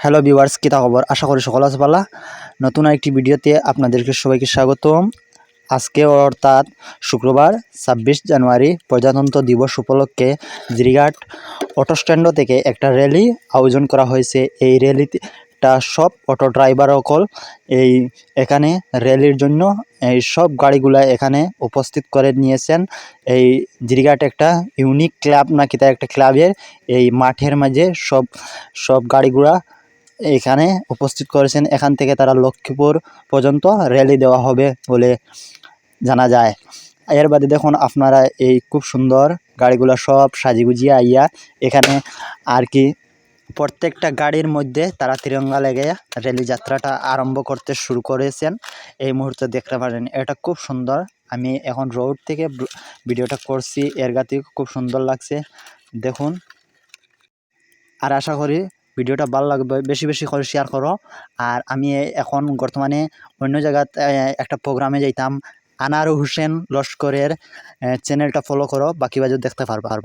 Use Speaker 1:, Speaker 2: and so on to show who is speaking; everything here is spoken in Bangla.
Speaker 1: হ্যালো ভিউয়ার্স কিতা খবর? আশা করি সকল আছে নতুন একটি ভিডিওতে আপনাদেরকে সবাইকে স্বাগতম। আজকে অর্থাৎ শুক্রবার, ছাব্বিশ জানুয়ারি প্রজাতন্ত্র দিবস উপলক্ষে জিরিঘাট অটো স্ট্যান্ড থেকে একটা র্যালি আয়োজন করা হয়েছে। এই র্যালিটা সব অটো ড্রাইভার সকল এই এখানে র্যালির জন্য এই সব গাড়িগুলা এখানে উপস্থিত করে নিয়েছেন। এই জিরিঘাট একটা ইউনিক ক্লাব না কিতা একটা ক্লাবের এই মাঠের মাঝে সব সব গাড়িগুলা এখানে উপস্থিত করেছেন, এখান থেকে তারা লক্ষ্মীপুর পর্যন্ত র্যালি দেওয়া হবে বলে জানা যায়। এর বাদে দেখুন আপনারা এই খুব সুন্দর গাড়িগুলো সব সাজিগুজিয়ে আইয়া এখানে আর কি প্রত্যেকটা গাড়ির মধ্যে তারা তিরঙ্গা লেগে র্যালি যাত্রাটা আরম্ভ করতে শুরু করেছেন। এই মুহূর্তে দেখতে পারেন এটা খুব সুন্দর। আমি এখন রোড থেকে ভিডিওটা করছি, এর গাতে খুব সুন্দর লাগছে। দেখুন। আর আশা করি ভিডিওটা ভালো লাগবে বেশি বেশি করে শেয়ার করো। আর আমি এখন বর্তমানে অন্য জায়গাত একটা প্রোগ্রামে যাইতাম, আনার হোসেন লস্করের চ্যানেলটা ফলো করো বাকি বাজু দেখতে পারবা